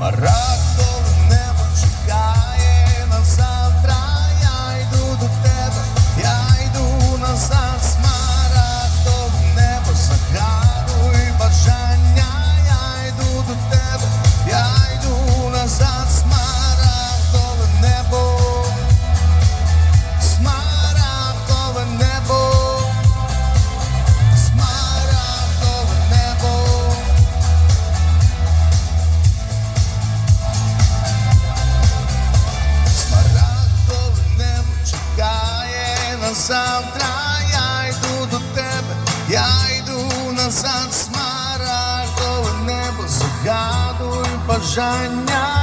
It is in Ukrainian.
Раз. завтра я йду до тебе, я йду назад, смарагдове небо, загадую бажання.